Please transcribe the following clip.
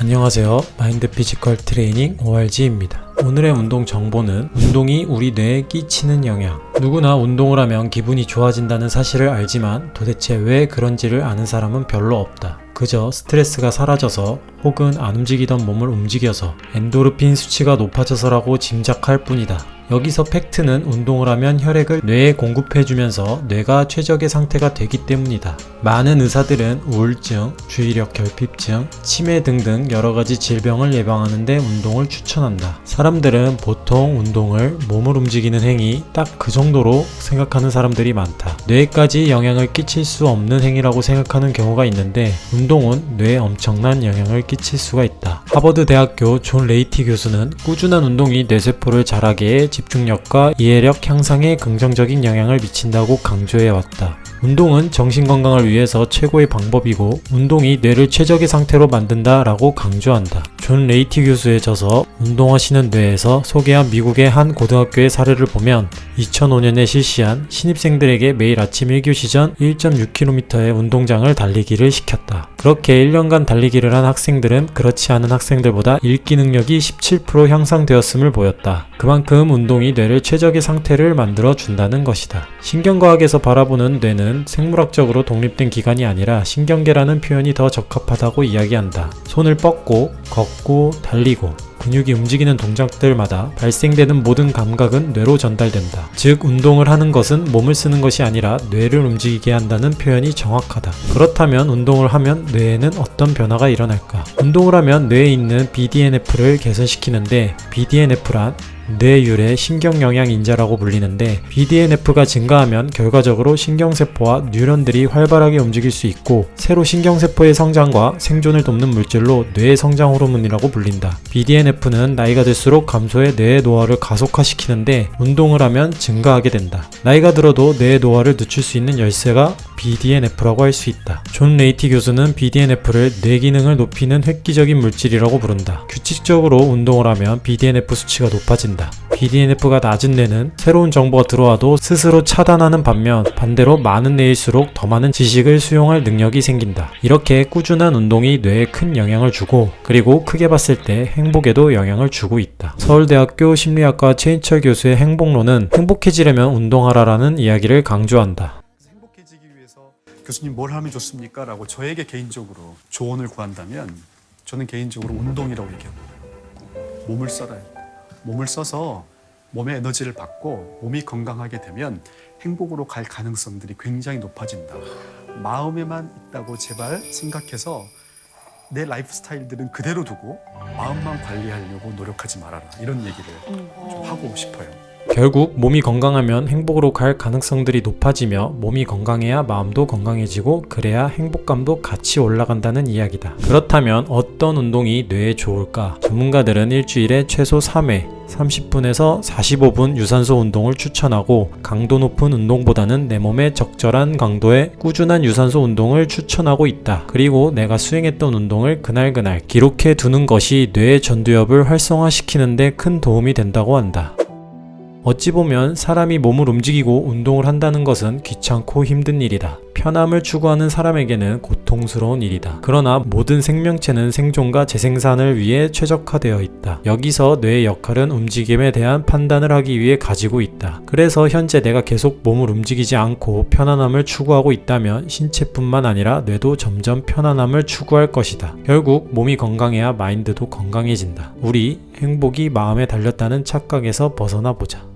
안녕하세요. 마인드 피지컬 트레이닝 ORG입니다. 오늘의 운동 정보는 운동이 우리 뇌에 끼치는 영향. 누구나 운동을 하면 기분이 좋아진다는 사실을 알지만 도대체 왜 그런지를 아는 사람은 별로 없다. 그저 스트레스가 사라져서 혹은 안 움직이던 몸을 움직여서 엔도르핀 수치가 높아져서라고 짐작할 뿐이다. 여기서 팩트는 운동을 하면 혈액을 뇌에 공급해주면서 뇌가 최적의 상태가 되기 때문이다. 많은 의사들은 우울증, 주의력 결핍증, 치매 등등 여러 가지 질병을 예방하는데 운동을 추천한다. 사람들은 보통 운동을 몸을 움직이는 행위 딱 그 정도로 생각하는 사람들이 많다. 뇌까지 영향을 끼칠 수 없는 행위라고 생각하는 경우가 있는데 운동은 뇌에 엄청난 영향을 끼칠 수가 있다. 하버드 대학교 존 레이티 교수는 꾸준한 운동이 뇌세포를 자라게 해 집중력과 이해력 향상에 긍정적인 영향을 미친다고 강조해 왔다. 운동은 정신 건강을 위해서 최고의 방법이고 운동이 뇌를 최적의 상태로 만든다 라고 강조한다. 존 레이티 교수의 저서 운동하시는 뇌에서 소개한 미국의 한 고등학교의 사례를 보면 2005년에 실시한 신입생들에게 매일 아침 1교시 전 1.6km의 운동장을 달리기를 시켰다. 그렇게 1년간 달리기를 한 학생들은 그렇지 않은 학생들보다 읽기 능력이 17% 향상되었음을 보였다. 그만큼 운동이 뇌를 최적의 상태를 만들어 준다는 것이다. 신경과학에서 바라보는 뇌는 생물학적으로 독립된 기관이 아니라 신경계라는 표현이 더 적합하다고 이야기한다. 손을 뻗고, 걷고, 달리고, 근육이 움직이는 동작들마다 발생되는 모든 감각은 뇌로 전달된다. 즉, 운동을 하는 것은 몸을 쓰는 것이 아니라 뇌를 움직이게 한다는 표현이 정확하다. 그렇다면 운동을 하면 뇌에는 어떤 변화가 일어날까? 운동을 하면 뇌에 있는 BDNF를 개선시키는데 BDNF란 뇌율의 신경영양 인자라고 불리는데 BDNF가 증가하면 결과적으로 신경세포와 뉴런들이 활발하게 움직일 수 있고 새로 신경세포의 성장과 생존을 돕는 물질로 뇌의 성장 호르몬이라고 불린다. BDNF는 나이가 들수록 감소해 뇌의 노화를 가속화시키는데 운동을 하면 증가하게 된다. 나이가 들어도 뇌의 노화를 늦출 수 있는 열쇠가 BDNF라고 할 수 있다. 존 레이티 교수는 BDNF를 뇌 기능을 높이는 획기적인 물질이라고 부른다. 규칙적으로 운동을 하면 BDNF 수치가 높아진 다. BDNF가 낮은 뇌는 새로운 정보가 들어와도 스스로 차단하는 반면 반대로 많은 뇌일수록 더 많은 지식을 수용할 능력이 생긴다. 이렇게 꾸준한 운동이 뇌에 큰 영향을 주고 그리고 크게 봤을 때 행복에도 영향을 주고 있다. 서울대학교 심리학과 최인철 교수의 행복론은 행복해지려면 운동하라라는 이야기를 강조한다. 행복해지기 위해서 교수님 뭘 하면 좋습니까? 라고 저에게 개인적으로 조언을 구한다면 저는 개인적으로 운동이라고 얘기합니다. 몸을 써라요. 몸을 써서 몸의 에너지를 받고 몸이 건강하게 되면 행복으로 갈 가능성들이 굉장히 높아진다. 마음에만 있다고 제발 생각해서 내 라이프 스타일들은 그대로 두고 마음만 관리하려고 노력하지 말아라. 이런 얘기를 좀 하고 싶어요. 결국 몸이 건강하면 행복으로 갈 가능성들이 높아지며 몸이 건강해야 마음도 건강해지고 그래야 행복감도 같이 올라간다는 이야기다. 그렇다면 어떤 운동이 뇌에 좋을까? 전문가들은 일주일에 최소 3회 30분에서 45분 유산소 운동을 추천하고 강도 높은 운동보다는 내 몸에 적절한 강도의 꾸준한 유산소 운동을 추천하고 있다. 그리고 내가 수행했던 운동을 그날그날 기록해 두는 것이 뇌의 전두엽을 활성화시키는데 큰 도움이 된다고 한다. 어찌 보면 사람이 몸을 움직이고 운동을 한다는 것은 귀찮고 힘든 일이다. 편함을 추구하는 사람에게는 고통스러운 일이다. 그러나 모든 생명체는 생존과 재생산을 위해 최적화되어 있다. 여기서 뇌의 역할은 움직임에 대한 판단을 하기 위해 가지고 있다. 그래서 현재 내가 계속 몸을 움직이지 않고 편안함을 추구하고 있다면 신체뿐만 아니라 뇌도 점점 편안함을 추구할 것이다. 결국 몸이 건강해야 마인드도 건강해진다. 우리 행복이 마음에 달렸다는 착각에서 벗어나 보자.